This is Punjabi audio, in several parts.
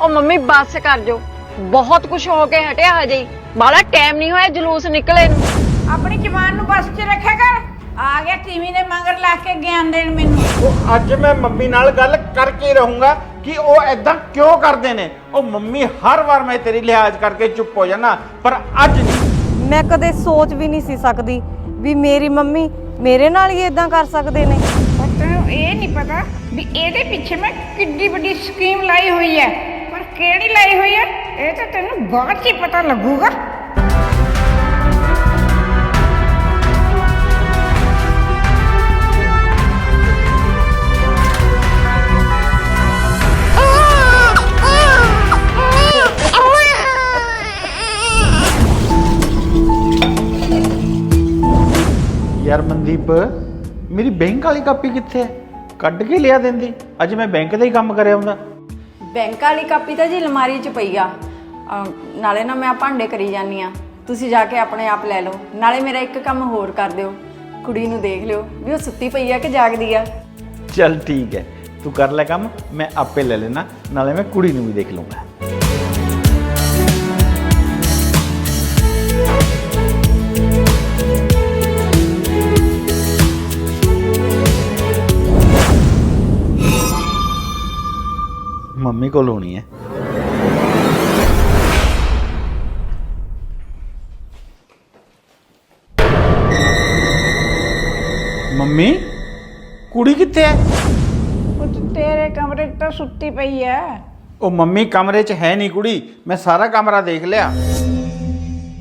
ਉਹ ਮੰਮੀ ਬੱਸ ਕਰ ਜੋ ਬਹੁਤ ਕੁਝ ਹੋ ਕੇ ਹਟਿਆ ਹਜੇ। ਹੀ। ਬਾਹਲਾ ਟਾਈਮ ਨਹੀਂ ਹੋਇਆ ਜਲੂਸ ਨਿਕਲੇ ਨੂੰ। ਆਪਣੀ ਜ਼ਬਾਨ ਨੂੰ ਬਸ 'ਚ ਰੱਖਿਆ ਕਰ। ਆ ਗਿਆ ਟੀਵੀ ਦੇ ਮਗਰ ਲਾ ਕੇ ਗਿਆਨ ਦੇਣ ਮੈਨੂੰ। ਉਹ ਅੱਜ ਮੈਂ ਮੰਮੀ ਨਾਲ ਗੱਲ ਕਰਕੇ ਰਹੂੰਗਾ ਕਿ ਉਹ ਐਦਾਂ ਕਿਉਂ ਕਰਦੇ ਨੇ। ਉਹ ਮੰਮੀ ਹਰ ਵਾਰ ਮੈਂ ਤੇਰੀ ਲਿਹਾਜ਼ ਕਰਕੇ ਚੁੱਪ ਹੋ ਜਾਣਾ ਪਰ ਅੱਜ ਨਹੀਂ। ਮੈਂ ਕਦੇ ਸੋਚ ਵੀ ਨਹੀਂ ਸੀ ਸਕਦੀ ਵੀ ਮੇਰੀ ਮੰਮੀ ਮੇਰੇ ਨਾਲ ਹੀ ਇਦਾਂ ਕਰ ਸਕਦੇ ਨੇ। ਪਰ ਤੈਨੂੰ ਇਹ ਨਹੀਂ ਪਤਾ ਵੀ ਇਹਦੇ ਪਿੱਛੇ ਮੈਂ ਕਿੱਡੀ ਵੱਡੀ ਸਕੀਮ ਲਾਈ ਹੋਈ ਹੈ। ਕਿਹੜੀ ਲਾਈ ਹੋਈ ਹੈ ਇਹ ਤਾਂ ਤੈਨੂੰ ਬਾਅਦ 'ਚ ਹੀ ਪਤਾ ਲੱਗੂਗਾ। ਯਾਰ ਮਨਦੀਪ, ਮੇਰੀ ਬੈਂਕ ਵਾਲੀ ਕਾਪੀ ਕਿੱਥੇ ਹੈ? ਕੱਢ ਕੇ ਲਿਆ ਦਿੰਦੀ। ਅੱਜ ਮੈਂ ਬੈਂਕ ਦਾ ਹੀ ਕੰਮ ਕਰਿਆ ਹੁੰਦਾ। ਬੈਂਕ ਵਾਲੀ ਕਾਪੀ ਤਾਂ ਜੀ ਅਲਮਾਰੀ 'ਚ ਪਈ ਆ। ਅਮ ਨਾਲੇ ਨਾ ਮੈਂ ਭਾਂਡੇ ਕਰੀ ਜਾਨੀ ਆ। ਤੁਸੀਂ ਜਾ ਕੇ ਆਪਣੇ ਆਪ ਲੈ ਲਓ। ਨਾਲੇ ਮੇਰਾ ਇੱਕ ਕੰਮ ਹੋਰ ਕਰ ਦਿਓ। ਕੁੜੀ ਨੂੰ ਦੇਖ ਲਿਓ ਵੀ ਉਹ ਸੁੱਤੀ ਪਈ ਆ ਕਿ ਜਾਗਦੀ ਆ। ਚੱਲ ਠੀਕ ਹੈ। ਤੂੰ ਕਰ ਲੈ ਕੰਮ, ਮੈਂ ਆਪੇ ਲੈ ਲੈਣਾ। ਨਾਲੇ ਮੈਂ ਕੁੜੀ ਨੂੰ ਵੀ ਦੇਖ ਲੂੰਗਾ ਮੰਮੀ ਕੋਲ ਹੋਣੀ ਹੈ। ਮੰਮੀ ਕੁੜੀ ਕਿੱਥੇ ਹੈ? ਪੁੱਤ ਤੇਰੇ ਕਮਰੇ 'ਚ ਤਾਂ ਸੁੱਤੀ ਪਈ ਹੈ ਉਹ ਮੰਮੀ ਕਮਰੇ 'ਚ ਹੈ ਨਹੀਂ ਕੁੜੀ ਮੈਂ ਸਾਰਾ ਕਮਰਾ ਦੇਖ ਲਿਆ।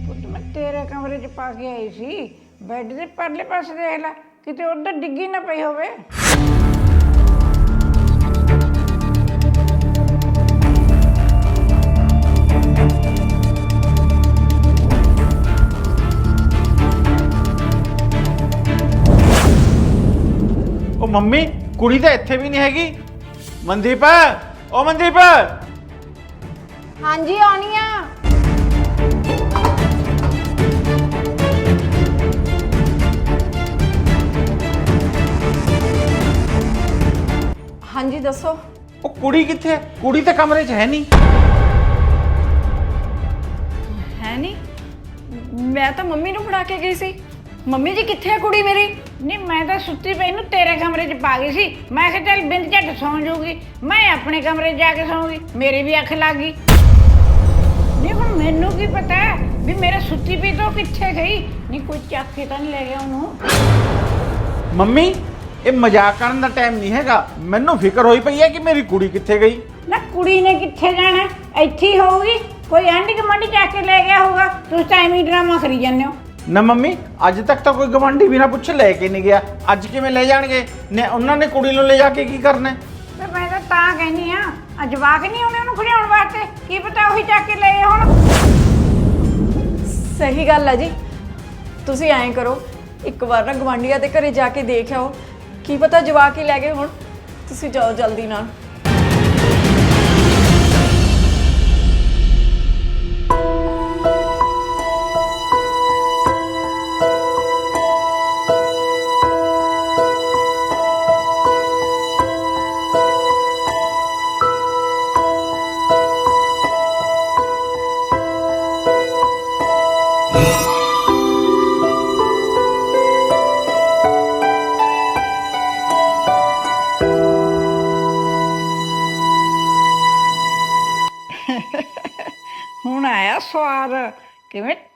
ਪੁੱਤ ਮੈਂ ਤੇਰੇ ਕਮਰੇ 'ਚ ਪਾ ਕੇ ਆਈ ਸੀ। ਬੈੱਡ ਦੇ ਪਰਲੇ ਪਾਸੇ ਦੇਖ ਲੈ ਕਿਤੇ ਉੱਧਰ ਡਿੱਗੀ ਨਾ ਪਈ ਹੋਵੇ। ਮੰਮੀ ਕੁੜੀ ਤਾਂ ਇੱਥੇ ਵੀ ਨਹੀਂ ਹੈਗੀ। ਮਨਦੀਪ ਉਹ ਮਨਦੀਪ। ਹਾਂਜੀ ਆਉਣੀ ਆ। ਹਾਂਜੀ ਦੱਸੋ। ਉਹ ਕੁੜੀ ਕਿੱਥੇ ਹੈ? ਕੁੜੀ ਤਾਂ ਕਮਰੇ 'ਚ ਹੈ ਨਹੀਂ। ਹੈ ਨਹੀਂ। ਮੈਂ ਤਾਂ ਮੰਮੀ ਨੂੰ ਫੜਾ ਕੇ ਗਈ ਸੀ। ਮੰਮੀ ਜੀ ਕਿੱਥੇ ਆ ਕੁੜੀ ਮੇਰੀ? ਨਹੀਂ ਮੈਂ ਤਾਂ ਸੁੱਤੀ ਪਈ ਨੂੰ ਤੇਰੇ ਕਮਰੇ 'ਚ ਪਾ ਗਈ ਸੀ। ਮੈਂ ਕਿਹਾ ਚੱਲ ਬਿੰਦ ਝੱਟ ਸੌਂ ਜਾਊਗੀ। ਮੈਂ ਆਪਣੇ ਕਮਰੇ 'ਚ ਜਾ ਕੇ ਸੌਂਗੀ। ਮੇਰੀ ਵੀ ਅੱਖ ਲੱਗ ਗਈ। ਨਹੀਂ ਹੁਣ ਮੈਨੂੰ ਕੀ ਪਤਾ ਵੀ ਮੇਰੇ ਸੁੱਤੀ ਪਈ ਤੋਂ ਕਿੱਥੇ ਗਈ? ਨਹੀਂ ਕੋਈ ਚੱਕ ਕੇ ਤਾਂ ਨਹੀਂ ਲੈ ਗਿਆ ਉਹਨੂੰ। ਮੰਮੀ ਇਹ ਮਜ਼ਾਕ ਕਰਨ ਦਾ ਟਾਈਮ ਨਹੀਂ ਹੈਗਾ। ਮੈਨੂੰ ਫਿਕਰ ਹੋਈ ਪਈ ਹੈ ਕਿ ਮੇਰੀ ਕੁੜੀ ਕਿੱਥੇ ਗਈ। ਨਾ ਕੁੜੀ ਨੇ ਕਿੱਥੇ ਜਾਣਾ? ਇੱਥੇ ਹੀ ਹੋਊਗੀ। ਕੋਈ ਆਂਢੀ ਗੁਆਂਢੀ ਚੱਕ ਕੇ ਲੈ ਗਿਆ ਹੋਊਗਾ। ਤੁਸੀਂ ਤਾਂ ਐਵੇਂ ਹੀ ਡਰਾਮਾ ਕਰੀ ਜਾਂਦੇ ਹੋ। ਨਾ ਮੰਮੀ ਅੱਜ ਤੱਕ ਤਾਂ ਕੋਈ ਗਵਾਂਢੀ ਬਿਨਾ ਪੁੱਛੇ ਲੈ ਕੇ ਨਹੀਂ ਗਿਆ। ਅੱਜ ਕਿਵੇਂ ਲੈ ਜਾਣਗੇ? ਨੇ ਉਹਨਾਂ ਨੇ ਕੁੜੀ ਨੂੰ ਲੈ ਜਾ ਕੇ ਕੀ ਕਰਨਾ ਹੈ? ਤੇ ਮੈਂ ਤਾਂ ਤਾਂ ਕਹਿੰਦੀ ਆ ਆ ਜਵਾਕ ਨਹੀਂ ਆਉਣੇ ਉਹਨੂੰ ਖੜਿਆਉਣ ਵਾਸਤੇ। ਕੀ ਪਤਾ ਉਹੀ ਚੱਕ ਕੇ ਲੈ ਗਏ ਹੁਣ। ਸਹੀ ਗੱਲ ਹੈ ਜੀ। ਤੁਸੀਂ ਐਂ ਕਰੋ ਇੱਕ ਵਾਰ ਨਾ ਗਵਾਂਢੀਆਂ ਦੇ ਘਰੇ ਜਾ ਕੇ ਦੇਖ ਆਓ। ਕੀ ਪਤਾ ਜਵਾਕ ਹੀ ਲੈ ਗਏ ਹੁਣ। ਤੁਸੀਂ ਜਾਓ ਜਲਦੀ ਨਾਲ।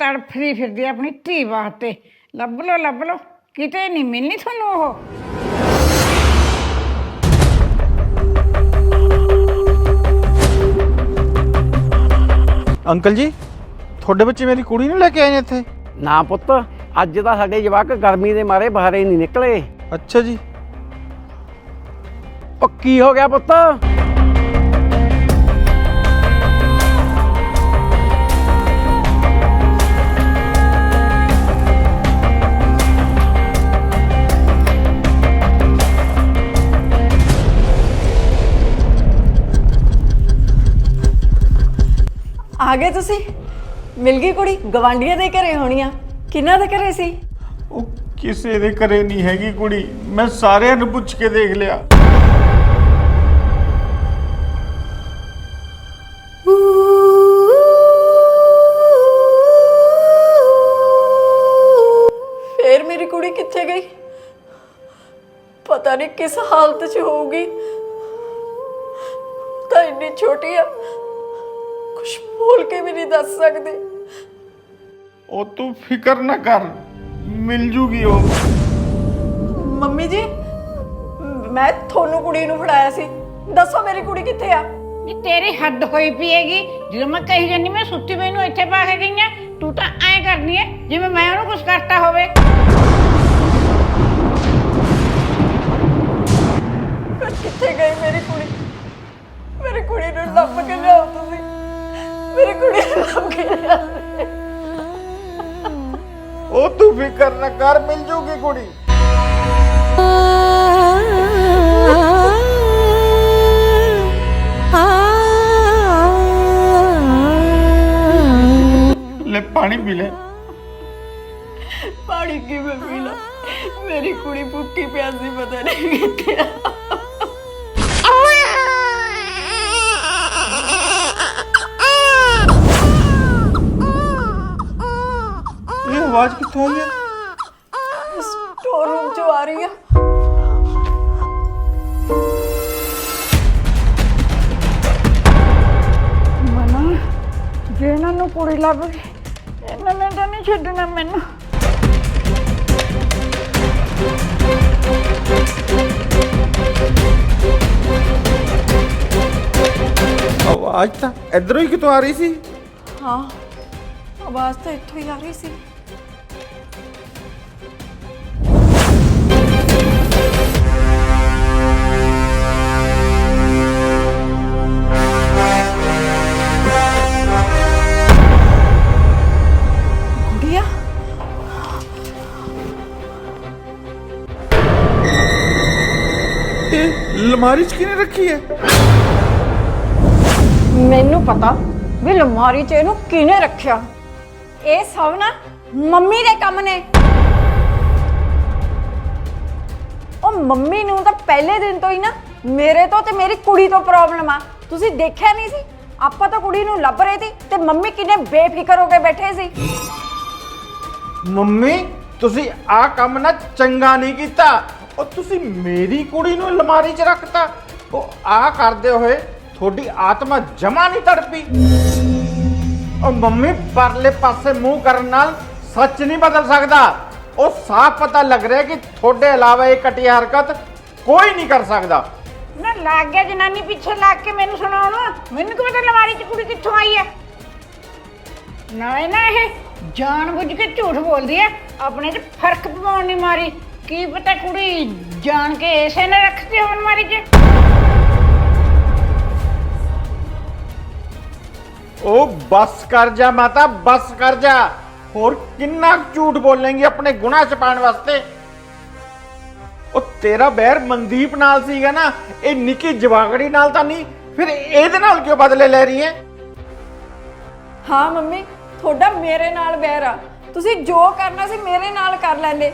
ਤੜਫਦੀ ਫਿਰਦੀ ਆਪਣੀ ਧੀ ਵਾਸਤੇ। ਲੱਭ ਲੋ ਲੱਭ ਲੋ ਕਿਤੇ ਨਹੀਂ ਮਿਲਣੀ ਤੁਹਾਨੂੰ ਉਹ। ਅੰਕਲ ਜੀ ਤੁਹਾਡੇ ਬੱਚੇ ਮੇਰੀ ਕੁੜੀ ਨੂੰ ਲੈ ਕੇ ਆਏ ਨੇ ਇੱਥੇ? ਨਾ ਪੁੱਤ ਅੱਜ ਤਾਂ ਸਾਡੇ ਜਵਾਕ ਗਰਮੀ ਦੇ ਮਾਰੇ ਬਾਹਰੇ ਨਹੀਂ ਨਿਕਲੇ। ਅੱਛਾ ਜੀ। ਉਹ ਕੀ ਹੋ ਗਿਆ ਪੁੱਤ? ਆ ਗਏ ਤੁਸੀਂ? ਮਿਲ ਗਈ ਕੁੜੀ? ਗਵਾਂਢੀਆਂ ਦੇ ਘਰੇ ਹੋਣੀ ਆ ਦੇ ਘਰੇ ਸੀ? ਉਹ ਕਿਸੇ ਦੇ ਘਰੇ ਨਹੀਂ ਹੈਗੀ ਕੁੜੀ। ਮੈਂ ਸਾਰਿਆਂ ਨੂੰ ਪੁੱਛ ਕੇ ਦੇਖ ਲਿਆ। ਫੇਰ ਮੇਰੀ ਕੁੜੀ ਕਿੱਥੇ ਗਈ? ਪਤਾ ਨਹੀਂ ਕਿਸ ਹਾਲਤ 'ਚ ਹੋਊਗੀ। ਤਾਂ ਇੰਨੀ ਛੋਟੀ ਆ। ਕੁਝ ਬੋਲ ਕੇ ਵੀ ਨਹੀਂ ਦੱਸ ਸਕਦੀ। ਉਹ ਤੂੰ ਫਿਕਰ ਨਾ ਕਰ ਮਿਲ ਜੂਗੀ ਉਹ। ਮੰਮੀ ਜੀ ਮੈਂ ਤੁਹਾਨੂੰ ਕੁੜੀ ਨੂੰ ਫੜਾਇਆ ਸੀ। ਦੱਸੋ ਮੇਰੀ ਕੁੜੀ ਕਿੱਥੇ ਆ? ਨੀ ਤੇਰੀ ਹੱਦ ਹੋਈ ਪਈ ਹੈਗੀ। ਜਦੋਂ ਮੈਂ ਕਹੀ ਜਾਂਦੀ ਮੈਂ ਸੁੱਤੀ ਪਈ ਨੂੰ ਇੱਥੇ ਪਾ ਕੇ ਗਈ ਆ। ਤੂੰ ਤਾਂ ਐਂ ਕਰਨੀ ਹੈ ਜਿਵੇਂ ਮੈਂ ਉਹਨੂੰ ਕੁਝ ਕਰਤਾ ਹੋਵੇ। ਕਿੱਥੇ ਗਈ ਮੇਰੀ ਕੁੜੀ? ਮੇਰੀ ਕੁੜੀ ਨੂੰ ਲੱਭ ਕੇ ਲਿਆਓ ਤੁਸੀਂ। ਕੁੜੀ ਨੂੰ ਲੱਭ ਕੇ ਲਿਆਓ ਉਹ ਤੂੰ ਫਿਕਰ ਨਾ ਕਰ ਮਿਲ ਜੂਗੀ ਕੁੜੀ ਲੈ ਪਾਣੀ ਪੀ ਲੈ ਪਾਣੀ ਕਿਵੇਂ ਪੀ ਲਾ ਮੇਰੀ ਕੁੜੀ ਭੁੱਖੀ ਪਿਆਸੀ ਪਤਾ ਨਹੀਂ ਕਿੱਥੇ ਆ ਆਵਾਜ਼ ਕਿੱਥੋਂ ਆਈ ਹੈ? ਸਟੋਰ ਰੂਮ ਚੋਂ ਆ ਰਹੀ ਆ। ਮਨਾ ਜੇ ਇਹਨਾਂ ਨੂੰ ਕੁੜੀ ਲੱਭ ਗਈ ਇਹਨਾਂ ਨੇ ਤਾਂ ਨਹੀਂ ਛੱਡਣਾ ਮੈਨੂੰ। ਆਵਾਜ਼ ਤਾਂ ਇਧਰੋਂ ਹੀ ਕਿਤੋਂ ਆ ਰਹੀ ਸੀ? ਹਾਂ ਆਵਾਜ਼ ਤਾਂ ਇੱਥੋਂ ਹੀ ਆ ਰਹੀ ਸੀ। ਇਹ ਲਮਾਰੀ 'ਚ ਕਿਨੇ ਰੱਖੀ ਹੈ? ਮੈਨੂੰ ਪਤਾ ਵੀ ਲਮਾਰੀ 'ਚ ਇਹਨੂੰ ਕਿਹਨੇ ਰੱਖਿਆ। ਇਹ ਸਭ ਨਾ ਮੰਮੀ ਦੇ ਕੰਮ ਨੇ। ਉਹ ਮੰਮੀ ਨੂੰ ਤਾਂ ਪਹਿਲੇ ਦਿਨ ਤੋਂ ਹੀ ਨਾ ਮੇਰੇ ਤੋਂ ਤੇ ਮੇਰੀ ਕੁੜੀ ਤੋਂ ਪ੍ਰੋਬਲਮ ਆ। ਤੁਸੀਂ ਦੇਖਿਆ ਨਹੀਂ ਸੀ? ਆਪਾਂ ਤਾਂ ਕੁੜੀ ਨੂੰ ਲੱਭ ਰਹੇ ਸੀ ਤੇ ਮੰਮੀ ਕਿੰਨੇ ਬੇਫਿਕਰ ਹੋ ਕੇ ਬੈਠੇ ਸੀ। ਮੰਮੀ ਤੁਸੀਂ ਆ ਕੰਮ ਨਾ ਚੰਗਾ ਨਹੀਂ ਕੀਤਾ। ਉਹ ਤੁਸੀਂ ਮੇਰੀ ਕੁੜੀ ਨੂੰ ਅਲਮਾਰੀ 'ਚ ਰੱਖਤਾ। ਉਹ ਆ ਕਰਦੇ ਹੋਏ ਤੁਹਾਡੀ ਆਤਮਾ ਜਮਾ ਨਹੀਂ ਤੜਪੀ। ਉਹ ਮੰਮੀ ਪਰਲੇ ਪਾਸੇ ਮੂੰਹ ਕਰਨ ਨਾਲ ਸੱਚ ਨਹੀਂ ਬਦਲ ਸਕਦਾ। ਉਹ ਸਾਫ਼ ਪਤਾ ਲੱਗ ਰਿਹਾ ਕਿ ਤੁਹਾਡੇ ਇਲਾਵਾ ਇਹ ਘਟੀਆ ਹਰਕਤ ਕੋਈ ਨਹੀਂ ਕਰ ਸਕਦਾ। ਨਾ ਲੱਗ ਗਿਆ ਜਨਾਨੀ ਪਿੱਛੇ ਲੱਗ ਕੇ ਮੈਨੂੰ ਸੁਣਾਉਣ। ਮੈਨੂੰ ਕੀ ਪਤਾ ਲਵਾਰੀ ਚ ਕੁੜੀ ਕਿੱਥੋਂ ਆਈ ਹੈ? ਨਾ ਇਹ ਨਾ ਇਹ ਜਾਣ ਬੁੱਝ ਕੇ ਝੂਠ ਬੋਲਦੀ ਹੈ। ਆਪਣੇ ਚ ਫ਼ਰਕ ਪਵਾਉਣ ਨਹੀਂ ਮਾਰੀ। ਕੀ ਪਤਾ ਕੁੜੀ ਜਾਣ ਕੇ ਐਸੇ ਨਾ ਰੱਖਦੀ ਹੋਣ ਮਾਰੀ ਚ? ਉਹ ਬਸ ਕਰ ਜਾ ਮਾਤਾ ਬਸ ਕਰ ਜਾ। ਹੋਰ ਕਿੰਨਾ ਕੁ ਝੂਠ ਬੋਲੇਂਗੀ ਆਪਣੇ ਗੁਨਾਹ ਛਪਾਉਣ ਵਾਸਤੇ? ਉਹ ਤੇਰਾ ਬੈਰ ਮਨਦੀਪ ਨਾਲ ਸੀਗਾ ਨਾ ਇਹ ਨਿੱਕੀ ਜਵਾਗੜੀ ਨਾਲ ਤਾਂ ਨਹੀਂ ਫਿਰ ਇਹਦੇ ਨਾਲ ਕਿਉਂ ਬਦਲੇ ਲੈ ਰਹੀ ਹੈ ਹਾਂ ਮੰਮੀ ਤੁਹਾਡਾ ਮੇਰੇ ਨਾਲ ਬੈਰ ਆ। ਤੁਸੀਂ ਜੋ ਕਰਨਾ ਸੀ ਮੇਰੇ ਨਾਲ ਕਰ ਲੈਂਦੇ।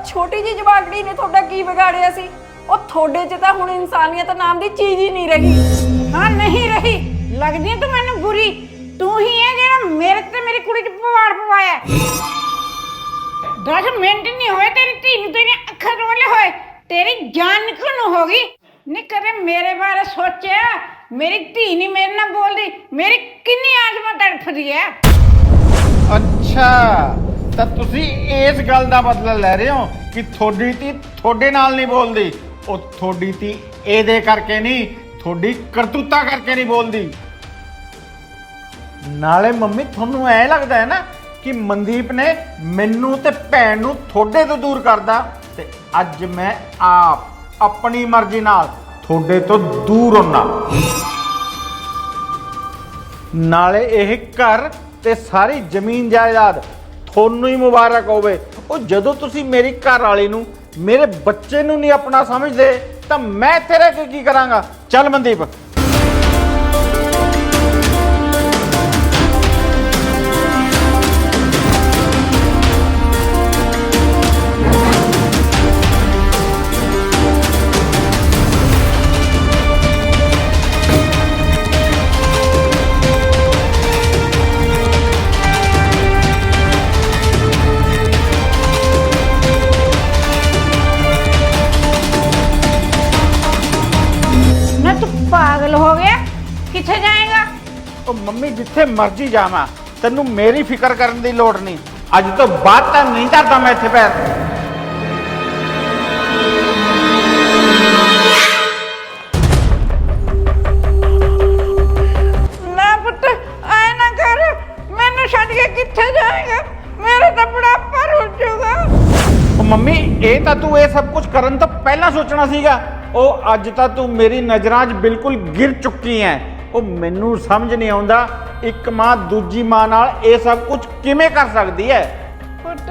ਆ ਛੋਟੀ ਜੀ ਜਵਾਗੜੀ ਨੇ ਤੁਹਾਡਾ ਕੀ ਵਿਗਾੜਿਆ ਸੀ? ਉਹ ਤੁਹਾਡੇ 'ਚ ਤਾਂ ਹੁਣ ਇਨਸਾਨੀਅਤ ਨਾਮ ਦੀ ਚੀਜ਼ ਹੀ ਨਹੀਂ ਰਹੀ। ਹਾਂ, ਨਹੀਂ ਰਹੀ। ਲੱਗਦੀ ਹੈ ਤੂੰ ਮੈਨੂੰ ਬੁਰੀ। ਤੂੰ ਹੀ ਹੈ ਜਿਹੜਾ ਮੇਰੇ ਤੇ ਮੇਰੀ ਕੁੜੀ ਚ ਪਵਾੜ ਪਵਾਇਆ ਦਸ, ਮਿੰਟ ਨਹੀਂ ਹੋਏ, ਤੇਰੀ ਧੀ ਨੂੰ ਤੇਰੀਆਂ ਅੱਖਾਂ ਰੋਲੇ ਹੋਏ। ਤੇਰੀ ਜਾਨ ਨਿਕਲ ਹੋ ਗਈ? ਨੀ ਕਦੇ ਮੇਰੇ ਬਾਰੇ ਸੋਚਿਆ? ਮੇਰੀ ਧੀ ਨਹੀਂ ਮੇਰੇ ਨਾਲ ਬੋਲਦੀ। ਮੇਰੀ ਕਿੰਨੀ ਆਤਮਾ ਤੜਫਦੀ ਹੈ? ਅੱਛਾ। ਤਾਂ ਤੁਸੀਂ ਇਸ ਗੱਲ ਦਾ ਬਦਲਾ ਲੈ ਰਹੇ ਹੋ ਕਿ ਤੁਹਾਡੀ ਧੀ ਤੁਹਾਡੇ ਨਾਲ ਨਹੀਂ ਬੋਲਦੀ। ਉਹ ਤੁਹਾਡੀ ਧੀ ਇਹਦੇ ਕਰਕੇ ਨਹੀਂ, ਤੁਹਾਡੀ ਕਰਤੂਤਾ ਕਰਕੇ ਨਹੀਂ ਬੋਲਦੀ। ਨਾਲੇ ਮੰਮੀ, ਤੁਹਾਨੂੰ ਐ ਲੱਗਦਾ ਹੈ ਨਾ ਕਿ ਮਨਦੀਪ ਨੇ ਮੈਨੂੰ ਤੇ ਭੈਣ ਨੂੰ ਤੁਹਾਡੇ ਤੋਂ ਦੂਰ ਕਰਦਾ ਤੇ ਅੱਜ ਮੈਂ ਆਪ ਆਪਣੀ ਮਰਜ਼ੀ ਨਾਲ ਤੁਹਾਡੇ ਤੋਂ ਦੂਰ ਹੁੰਨਾ। ਨਾਲੇ ਇਹ ਘਰ ਤੇ ਸਾਰੀ ਜ਼ਮੀਨ ਜਾਇਦਾਦ ਤੁਹਾਨੂੰ ਹੀ ਮੁਬਾਰਕ ਹੋਵੇ। ਉਹ ਜਦੋਂ ਤੁਸੀਂ ਮੇਰੀ ਘਰ ਵਾਲੀ ਨੂੰ ਮੇਰੇ ਬੱਚੇ ਨੂੰ ਨਹੀਂ ਆਪਣਾ ਸਮਝਦੇ, ਤਾਂ ਮੈਂ ਤੇਰੇ ਕੇ ਕੀ ਕਰਾਂਗਾ? ਚੱਲ ਮਨਦੀਪ ਜਿੱਥੇ ਮਰਜ਼ੀ ਜਾਵਾਂ ਤੈਨੂੰ ਮੇਰੀ ਫਿਕਰ ਕਰਨ ਦੀ ਲੋੜ ਨਹੀਂ। ਅੱਜ ਤੋਂ ਬਾਅਦ ਤਾਂ ਨਹੀਂ ਧਰਦਾ ਮੈਂ ਇੱਥੇ ਪੈਰ ਨਾ ਪੁੱਤ ਨਾ ਕਰ। ਮੈਨੂੰ ਛੱਡ ਕੇ ਕਿੱਥੇ ਜਾਏਗਾ? ਮੇਰੇ ਤਾਂ ਬੁਢਾਪਾ ਰੁੱਲ ਜਾਊਗਾ। ਉਹ ਮੰਮੀ ਇਹ ਤਾਂ ਤੂੰ ਇਹ ਸਭ ਕੁਝ ਕਰਨ ਤੋਂ ਪਹਿਲਾਂ ਸੋਚਣਾ ਸੀਗਾ। ਉਹ ਅੱਜ ਤਾਂ ਤੂੰ ਮੇਰੀ ਨਜ਼ਰਾਂ 'ਚ ਬਿਲਕੁਲ ਗਿਰ ਚੁੱਕੀ ਐ। ਉਹ ਮੈਨੂੰ ਸਮਝ ਨਹੀਂ ਆਉਂਦਾ ਇੱਕ ਮਾਂ ਦੂਜੀ ਮਾਂ ਨਾਲ ਇਹ ਸਭ ਕੁਝ ਕਿਵੇਂ ਕਰ ਸਕਦੀ ਐ ਪੁੱਤ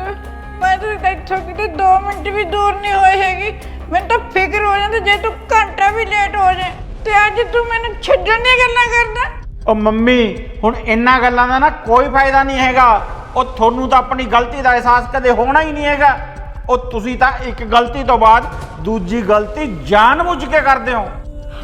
ਮੈਂ ਤਾਂ ਇੱਥੋਂ ਕਿਤੇ 2 ਮਿੰਟ ਵੀ ਦੂਰ ਨਹੀਂ ਹੋਈ ਹੈਗੀ। ਮੈਨੂੰ ਤਾਂ ਫਿਕਰ ਹੋ ਜਾਂਦਾ ਜੇ ਤੂੰ ਘੰਟਾ ਵੀ ਲੇਟ ਹੋ ਜਾਏ ਤੇ ਅੱਜ ਤੂੰ ਮੈਨੂੰ ਛੱਡਣ ਦੀਆਂ ਗੱਲਾਂ ਕਰਦਾ। ਉਹ ਮੰਮੀ ਹੁਣ ਇੰਨਾ ਗੱਲਾਂ ਦਾ ਨਾ ਕੋਈ ਫਾਇਦਾ ਨਹੀਂ ਹੈਗਾ। ਉਹ ਤੁਹਾਨੂੰ ਤਾਂ ਆਪਣੀ ਗਲਤੀ ਦਾ ਅਹਿਸਾਸ ਕਦੇ ਹੋਣਾ ਹੀ ਨਹੀਂ ਹੈਗਾ। ਉਹ ਤੁਸੀਂ ਤਾਂ ਇੱਕ ਗਲਤੀ ਤੋਂ ਬਾਅਦ ਦੂਜੀ ਗਲਤੀ ਜਾਣਬੁੱਝ ਕੇ ਕਰਦੇ ਹੋ।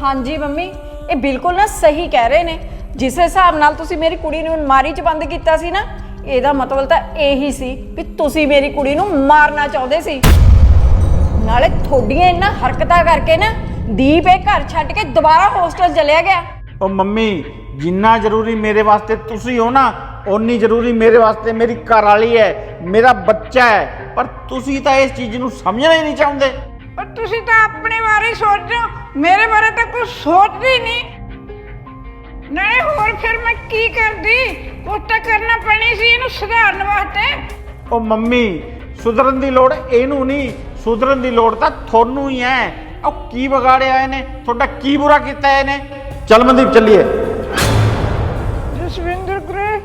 ਹਾਂਜੀ ਮੰਮੀ ਇਹ ਬਿਲਕੁਲ ਨਾ ਸਹੀ ਕਹਿ ਰਹੇ ਨੇ। ਜਿਸ ਹਿਸਾਬ ਨਾਲ ਤੁਸੀਂ ਮੇਰੀ ਕੁੜੀ ਨੂੰ ਅਲਮਾਰੀ 'ਚ ਬੰਦ ਕੀਤਾ ਸੀ ਨਾ ਇਹਦਾ ਮਤਲਬ ਤਾਂ ਇਹੀ ਸੀ ਵੀ ਤੁਸੀਂ ਮੇਰੀ ਕੁੜੀ ਨੂੰ ਮਾਰਨਾ ਚਾਹੁੰਦੇ ਸੀ। ਨਾਲੇ ਤੁਹਾਡੀਆਂ ਇਹਨਾਂ ਹਰਕਤਾਂ ਕਰਕੇ ਨਾ ਦੀਪ ਇਹ ਘਰ ਛੱਡ ਕੇ ਦੁਬਾਰਾ ਹੋਸਟਲ ਚਲਿਆ ਗਿਆ। ਉਹ ਮੰਮੀ ਜਿੰਨਾ ਜ਼ਰੂਰੀ ਮੇਰੇ ਵਾਸਤੇ ਤੁਸੀਂ ਹੋ ਨਾ ਓਨੀ ਜ਼ਰੂਰੀ ਮੇਰੇ ਵਾਸਤੇ ਮੇਰੀ ਘਰ ਵਾਲੀ ਹੈ ਮੇਰਾ ਬੱਚਾ ਹੈ। ਪਰ ਤੁਸੀਂ ਤਾਂ ਇਸ ਚੀਜ਼ ਨੂੰ ਸਮਝਣਾ ਹੀ ਨਹੀਂ ਚਾਹੁੰਦੇ। ਪਰ ਤੁਸੀਂ ਤਾਂ ਆਪਣੇ ਬਾਰੇ ਹੋ ਮੇਰੇ ਬਾਰੇ ਤਾਂ ਕੁਝ ਸੋਚਦੇ ਨਹੀਂ। ਨਹੀਂ ਹੋਰ ਫਿਰ ਮੈਂ ਕੀ ਕਰਦੀ? ਕੁਝ ਤਾਂ ਕਰਨਾ ਪੈਣੀ ਸੀ ਇਹਨੂੰ ਸੁਧਾਰਨ ਵਾਸਤੇ। ਉਹ ਮੰਮੀ ਸੁਧਰਨ ਦੀ ਲੋੜ ਇਹਨੂੰ ਨਹੀਂ। ਸੁਧਰਨ ਦੀ ਲੋੜ ਤਾਂ ਤੁਹਾਨੂੰ ਹੀ ਹੈ। ਉਹ ਕੀ ਵਿਗਾੜਿਆ ਇਹਨੇ? ਤੁਹਾਡਾ ਕੀ ਬੁਰਾ ਕੀਤਾ ਇਹਨੇ? ਚੱਲ ਮਨਦੀਪ ਚੱਲੀਏ। ਜਸਵਿੰਦਰ ਗੁਰੇ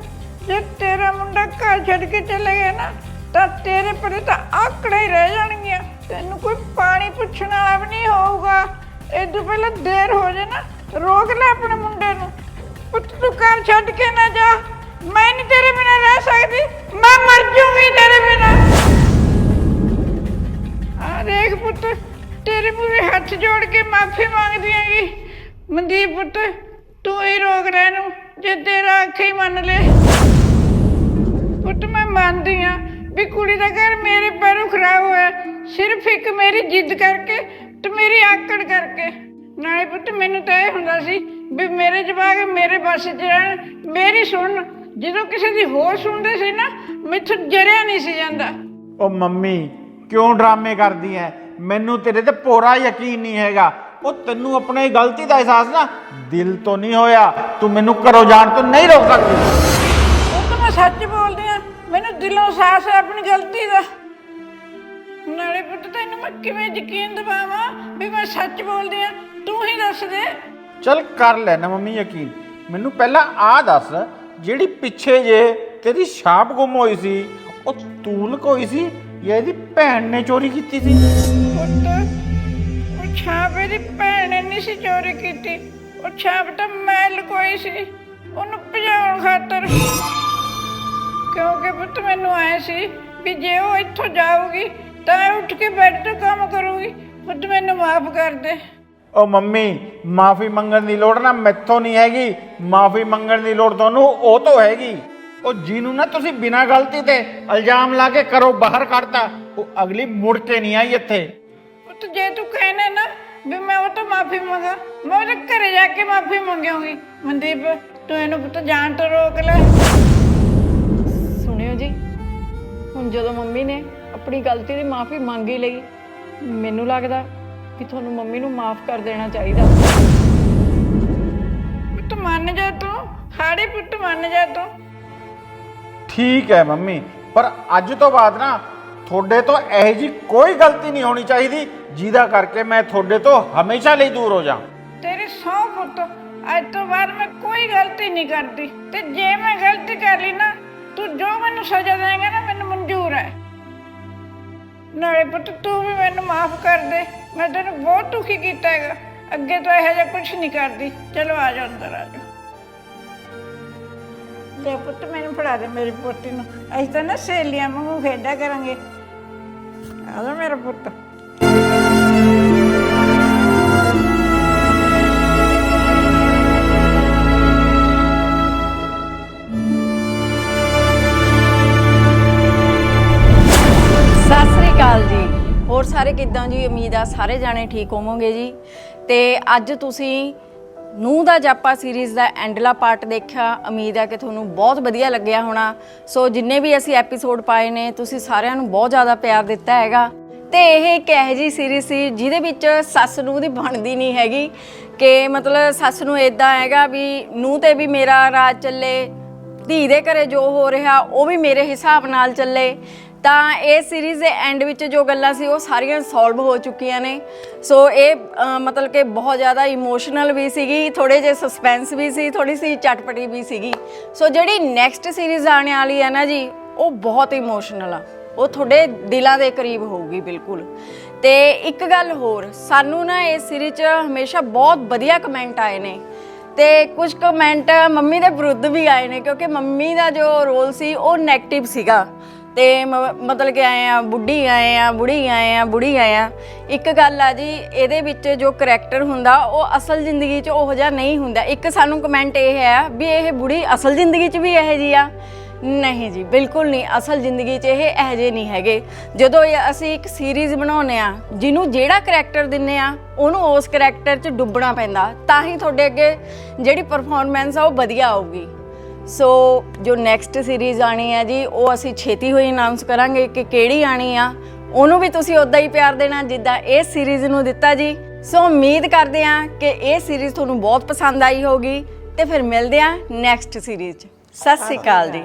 ਜੇ ਤੇਰਾ ਮੁੰਡਾ ਘਰ ਛੱਡ ਕੇ ਚਲੇ ਗਿਆ ਨਾ ਤਾਂ ਤੇਰੇ ਪਰੇ ਤਾਂ ਆਕੜੇ ਹੀ ਰਹਿ ਜਾਣਗੀਆਂ। ਤੈਨੂੰ ਕੋਈ ਪਾਣੀ ਪੁੱਛਣ ਵਾਲਾ ਵੀ ਨਹੀਂ ਹੋਊਗਾ। ਇਹ ਤੋਂ ਪਹਿਲਾਂ ਦੇਰ ਹੋ ਜੇ ਨਾ, ਰੋਕ ਲੈ ਆਪਣੇ ਮੁੰਡੇ ਨੂੰ। ਪੁੱਤ, ਤੂੰ ਘਰ ਛੱਡ ਕੇ ਨਾ ਜਾ। ਮੈਂ ਨਹੀਂ ਤੇਰੇ ਬਿਨਾਂ ਰਹਿ ਸਕਦੀ। ਮੈਂ ਮਰ ਜੂੰਗੀ ਤੇਰੇ ਬਿਨਾਂ। ਆ ਦੇਖ ਪੁੱਤ, ਤੇਰੇ ਮੂਹਰੇ ਹੱਥ ਜੋੜ ਕੇ ਮਾਫੀ ਮੰਗਦੀ ਹੈਗੀ। ਮਨਦੀਪ ਪੁੱਤ, ਤੂੰ ਹੀ ਰੋਕ ਲੈ ਨੂੰ ਜੇ ਤੇਰਾ ਆਖੇ ਹੀ ਮੰਨ ਲੈ। ਪੁੱਤ, ਮੈਂ ਮੰਨਦੀ ਆ ਵੀ ਕੁੜੀ ਦਾ ਘਰ ਮੇਰੇ ਪੈਰੋਂ ਖਰਾਬ ਹੋਇਆ। ਸਿਰਫ ਇੱਕ ਮੇਰੀ ਜਿੱਦ ਕਰਕੇ ਤੇ ਮੇਰੀ ਆਕੜ ਕਰਕੇ। ਨਾਲੇ ਪੁੱਤ ਮੈਨੂੰ ਤਾਂ ਇਹ ਹੁੰਦਾ ਸੀ ਵੀ ਮੇਰੇ ਜਵਾਕ ਮੇਰੇ ਬਸ 'ਚ ਰਹਿਣ ਮੇਰੀ ਸੁਣ। ਜਦੋਂ ਕਿਸੇ ਦੀ ਹੋਰ ਸੁਣਦੇ ਸੀ ਨਾ ਮੈਥੋਂ ਜਰਿਆ ਨਹੀਂ ਸੀ ਜਾਂਦਾ। ਉਹ ਮੰਮੀ ਕਿਉਂ ਡਰਾਮੇ ਕਰਦੀ ਐ? ਮੈਨੂੰ ਤੇਰੇ ਤੇ ਪੂਰਾ ਯਕੀਨ ਨਹੀਂ ਹੈਗਾ। ਉਹ ਤੈਨੂੰ ਆਪਣੇ ਗਲਤੀ ਦਾ ਅਹਿਸਾਸ ਨਾ ਦਿਲ ਤੋਂ ਨਹੀਂ ਹੋਇਆ। ਤੂੰ ਮੈਨੂੰ ਘਰੋਂ ਜਾਣ ਤੋਂ ਨਹੀਂ ਰੋਕ ਸਕਦੀ। ਉਹ ਤਾਂ ਮੈਂ ਸੱਚ ਬੋਲਦੀ ਦਿਲੋਂ ਹੈ ਆਪਣੀ ਗਲਤੀ ਦਾ। ਨਾਲੇ ਪੁੱਤ ਤੈਨੂੰ ਮੈਂ ਕਿਵੇਂ ਯਕੀਨ ਦਿਵਾਵਾਂ ਵੀ ਮੈਂ ਸੱਚ ਬੋਲਦੀ ਆ? ਤੂੰ ਹੀ ਦੱਸ ਦੇ। ਚੱਲ ਕਰ ਲੈ ਨਾ ਮੰਮੀ ਯਕੀਨ। ਮੈਨੂੰ ਪਹਿਲਾਂ ਆ ਦੱਸ ਜਿਹੜੀ ਪਿੱਛੇ ਜੇ ਤੇਰੀ ਛਾਪ ਗੁੰਮ ਹੋਈ ਸੀ ਉਹ ਤੂੰ ਲੁਕੋਈ ਸੀ ਜਾਂ ਇਹਦੀ ਭੈਣ ਨੇ ਚੋਰੀ ਕੀਤੀ ਸੀ? ਪੁੱਤ ਉਹ ਛਾਪ ਇਹਦੀ ਭੈਣ ਨੇ ਨਹੀਂ ਸੀ ਚੋਰੀ ਕੀਤੀ। ਉਹ ਛਾਪ ਤਾਂ ਮੈਂ ਲੁਕੋਈ ਸੀ। ਉਹਨੂੰ ਭਜਾਉਣ ਖਾਤਰ। ਕਿਉਂਕਿ ਪੁੱਤ ਮੈਨੂੰ ਆਏ ਸੀ ਵੀ ਜੇ ਉਹ ਇੱਥੋਂ ਜਾਊਗੀ ਤਾਂ ਇਹ ਉੱਠ ਕੇ ਬੈੱਡ ਤੋਂ ਕੰਮ ਕਰੂਗੀ। ਪੁੱਤ ਮੈਨੂੰ ਮਾਫ ਕਰ ਦੇ। ਉਹ ਮੰਮੀ ਮਾਫੀ ਮੰਗਣ ਦੀ ਲੋੜ ਨਾ ਮੈਥੋਂ ਨਹੀਂ ਹੈਗੀ। ਮਾਫੀ ਮੰਗਣ ਦੀ ਲੋੜ ਤੁਹਾਨੂੰ ਉਹ ਤੋਂ ਹੈਗੀ। ਉਹ ਜਿਹਨੂੰ ਨਾ ਤੁਸੀਂ ਬਿਨਾਂ ਗਲਤੀ ਤੇ ਇਲਜ਼ਾਮ ਲਾ ਕੇ ਕਰੋ ਬਾਹਰ ਕੱਢਤਾ ਉਹ ਅਗਲੀ ਮੁੜ ਕੇ ਨਹੀਂ ਆਈ ਇੱਥੇ। ਪੁੱਤ ਜੇ ਤੂੰ ਕਹਿਣਾ ਨਾ ਵੀ ਮੈਂ ਉਹ ਤੋਂ ਮਾਫੀ ਮੰਗਾ ਮੈਂ ਉਹਦੇ ਘਰੇ ਜਾ ਕੇ ਮਾਫੀ ਮੰਗਾਂਗੀ ਮਨਦੀਪ ਤੂੰ ਇਹਨੂੰ ਪੁੱਤ ਜਾਣ ਤੋਂ ਰੋਕ ਲੈ। ਹੁਣ ਜਦੋਂ ਮੰਮੀ ਨੇ ਆਪਣੀ ਗਲਤੀ ਦੀ ਮਾਫੀ ਮੰਗ ਹੀ ਲਈ ਮੈਨੂੰ ਲੱਗਦਾ ਕਿ ਤੁਹਾਨੂੰ ਮੰਮੀ ਨੂੰ ਮਾਫ ਕਰ ਦੇਣਾ ਚਾਹੀਦਾ। ਪੁੱਤ ਮੰਨ ਜਾ ਤੂੰ ਹਾੜੇ ਪੁੱਤ ਮੰਨ ਜਾ ਤੂੰ। ਠੀਕ ਹੈ ਮੰਮੀ ਪਰ ਅੱਜ ਤੋਂ ਬਾਅਦ ਨਾ ਤੁਹਾਡੇ ਤੋਂ ਇਹੋ ਜੀ ਕੋਈ ਗਲਤੀ ਨਹੀਂ ਹੋਣੀ ਚਾਹੀਦੀ ਜਿਹਦਾ ਕਰਕੇ ਮੈਂ ਤੁਹਾਡੇ ਤੋਂ ਹਮੇਸ਼ਾ ਲਈ ਦੂਰ ਹੋ ਜਾ। ਤੇਰੀ ਸੌ ਪੁੱਤ ਅੱਜ ਤੋਂ ਬਾਅਦ ਮੈਂ ਕੋਈ ਗਲਤੀ ਨਹੀਂ ਕਰਦੀ। ਤੇ ਜੇ ਮੈਂ ਗਲਤੀ ਕਰ ਲਈ ਨਾ ਤੂੰ ਜੋ ਮੈਨੂੰ ਸਜ਼ਾ ਦੇਂਗਾ ਨਾ ਮੈਨੂੰ ਮਨਜ਼ੂਰ ਹੈ। ਨਾਲੇ ਪੁੱਤ, ਤੂੰ ਵੀ ਮੈਨੂੰ ਮਾਫ ਕਰ ਦੇ। ਮੈਂ ਤੈਨੂੰ ਬਹੁਤ ਦੁਖੀ ਕੀਤਾ ਹੈਗਾ। ਅੱਗੇ ਤੋਂ ਇਹੋ ਜਿਹਾ ਕੁਝ ਨਹੀਂ ਕਰਦੀ। ਚਲੋ ਆ ਜਾ ਅੰਦਰ, ਆ ਜਾ। ਲੈ ਪੁੱਤ, ਮੈਨੂੰ ਫੜਾ ਦੇ ਮੇਰੀ ਪੋਤੀ ਨੂੰ। ਅਸੀਂ ਤਾਂ ਨਾ ਸਹੇਲੀਆਂ ਵਾਂਗੂ ਖੇਡਿਆ ਕਰਾਂਗੇ। ਆ ਜਾ ਮੇਰਾ ਪੁੱਤ। ਜੀ ਉਮੀਦ ਆ ਸਾਰੇ ਜਾਣੇ ਠੀਕ ਹੋਵੋਗੇ ਜੀ। ਤੇ ਅੱਜ ਤੁਸੀਂ ਨੂੰ ਦਾ ਜਾਪਾ ਸੀਰੀਜ਼ ਦਾ ਐਂਡਲਾ ਪਾਰਟ ਦੇਖਿਆ। ਉਮੀਦ ਆ ਕਿ ਤੁਹਾਨੂੰ ਬਹੁਤ ਵਧੀਆ ਲੱਗਿਆ ਹੋਣਾ। ਸੋ ਜਿੰਨੇ ਵੀ ਅਸੀਂ ਐਪੀਸੋਡ ਪਾਏ ਨੇ, ਤੁਸੀਂ ਸਾਰਿਆਂ ਨੂੰ ਬਹੁਤ ਜ਼ਿਆਦਾ ਪਿਆਰ ਦਿੱਤਾ ਹੈਗਾ। ਤੇ ਇਹ ਇੱਕ ਇਹੋ ਜਿਹੀ ਸੀਰੀਜ਼ ਸੀ ਜਿਹਦੇ ਵਿੱਚ ਸੱਸ ਨੂੰ ਦੀ ਬਣਦੀ ਨਹੀਂ ਹੈਗੀ। ਕਿ ਮਤਲਬ ਸੱਸ ਨੂੰ ਇਦਾਂ ਹੈਗਾ ਵੀ ਨੂੰ ਤੇ ਵੀ ਮੇਰਾ ਰਾਜ ਚੱਲੇ, ਧੀ ਦੇ ਘਰੇ ਜੋ ਹੋ ਰਿਹਾ, ਉਹ ਵੀ ਮੇਰੇ ਹਿਸਾਬ ਨਾਲ ਚੱਲੇ। ਤਾਂ ਇਹ ਸੀਰੀਜ਼ ਦੇ ਐਂਡ ਵਿੱਚ ਜੋ ਗੱਲਾਂ ਸੀ ਉਹ ਸਾਰੀਆਂ ਸੋਲਵ ਹੋ ਚੁੱਕੀਆਂ ਨੇ। ਸੋ ਇਹ ਅ, ਮਤਲਬ ਕਿ ਬਹੁਤ ਜ਼ਿਆਦਾ ਇਮੋਸ਼ਨਲ ਵੀ ਸੀਗੀ ਥੋੜੇ ਜਿਹੇ ਸਸਪੈਂਸ ਵੀ ਸੀ ਥੋੜੀ ਸੀ ਚਟਪਟੀ ਵੀ ਸੀਗੀ। ਸੋ ਜਿਹੜੀ ਨੈਕਸਟ ਸੀਰੀਜ਼ ਆਉਣ ਵਾਲੀ ਹੈ ਨਾ ਜੀ ਉਹ ਬਹੁਤ ਇਮੋਸ਼ਨਲ ਆ। ਉਹ ਤੁਹਾਡੇ ਦਿਲਾਂ ਦੇ ਕਰੀਬ ਹੋਊਗੀ ਬਿਲਕੁਲ। ਤੇ ਇੱਕ ਗੱਲ ਹੋਰ ਸਾਨੂੰ ਨਾ ਇਸ ਸੀਰੀਜ਼ 'ਚ ਹਮੇਸ਼ਾ ਬਹੁਤ ਵਧੀਆ ਕਮੈਂਟ ਆਏ ਨੇ। ਤੇ ਕੁਝ ਕਮੈਂਟ ਮੰਮੀ ਦੇ ਵਿਰੁੱਧ ਵੀ ਆਏ ਨੇ ਕਿਉਂਕਿ ਮੰਮੀ ਦਾ ਜੋ ਰੋਲ ਸੀ ਉਹ 네ਗੇਟਿਵ ਸੀਗਾ। ਤੇ ਮ- ਮਤਲਬ ਕਿ ਆਏ ਆ, ਬੁੱਢੀ ਆਏ ਆ, ਬੁੜੀ ਆਏ ਆ, ਬੁੜੀ ਆਏ ਆ। ਇੱਕ ਗੱਲ ਆ ਜੀ, ਇਹਦੇ ਵਿੱਚ ਜੋ ਕਰੈਕਟਰ ਹੁੰਦਾ, ਉਹ ਅਸਲ ਜ਼ਿੰਦਗੀ 'ਚ ਉਹੋ ਜਿਹਾ ਨਹੀਂ ਹੁੰਦਾ। ਇੱਕ ਸਾਨੂੰ ਕਮੈਂਟ ਇਹ ਹੈ ਵੀ ਇਹ ਬੁੜੀ ਅਸਲ ਜ਼ਿੰਦਗੀ 'ਚ ਵੀ ਇਹੋ ਜਿਹੀ ਆ। ਨਹੀਂ ਜੀ, ਬਿਲਕੁਲ ਨਹੀਂ। ਅਸਲ ਜ਼ਿੰਦਗੀ 'ਚ ਇਹ ਇਹੋ ਜਿਹੇ ਨਹੀਂ ਹੈਗੇ। ਜਦੋਂ ਇਹ ਅਸੀਂ ਇੱਕ ਸੀਰੀਜ਼ ਬਣਾਉਂਦੇ ਆ, ਜਿਹਨੂੰ ਜਿਹੜਾ ਕਰੈਕਟਰ ਦਿੰਨੇ ਆ, ਉਹਨੂੰ ਉਸ ਕਰੈਕਟਰ 'ਚ ਡੁੱਬਣਾ ਪੈਂਦਾ। ਤਾਂ ਹੀ ਤੁਹਾਡੇ ਅੱਗੇ ਜਿਹੜੀ ਪਰਫਾਰਮੈਂਸ ਆ, ਉਹ ਵਧੀਆ ਆਊਗੀ। ਸੋ ਜੋ ਨੈਕਸਟ ਸੀਰੀਜ਼ ਆਣੀ ਹੈ ਜੀ, ਉਹ ਅਸੀਂ ਛੇਤੀ ਹੋਈ ਅਨਾਉਂਸ ਕਰਾਂਗੇ ਕਿ ਕਿਹੜੀ ਆਣੀ ਆ। ਉਹਨੂੰ ਵੀ ਤੁਸੀਂ ਉਦਾਂ ਹੀ ਪਿਆਰ ਦੇਣਾ, ਜਿੱਦਾਂ ਇਹ ਸੀਰੀਜ਼ ਨੂੰ ਦਿੱਤਾ ਜੀ। ਸੋ ਉਮੀਦ ਕਰਦੇ ਆ ਕਿ ਇਹ ਸੀਰੀਜ਼ ਤੁਹਾਨੂੰ ਬਹੁਤ ਪਸੰਦ ਆਈ ਹੋਗੀ ਤੇ ਫਿਰ ਮਿਲਦੇ ਆ ਨੈਕਸਟ ਸੀਰੀਜ਼ 'ਚ। ਸਤਿ ਸ਼੍ਰੀ ਅਕਾਲ ਜੀ।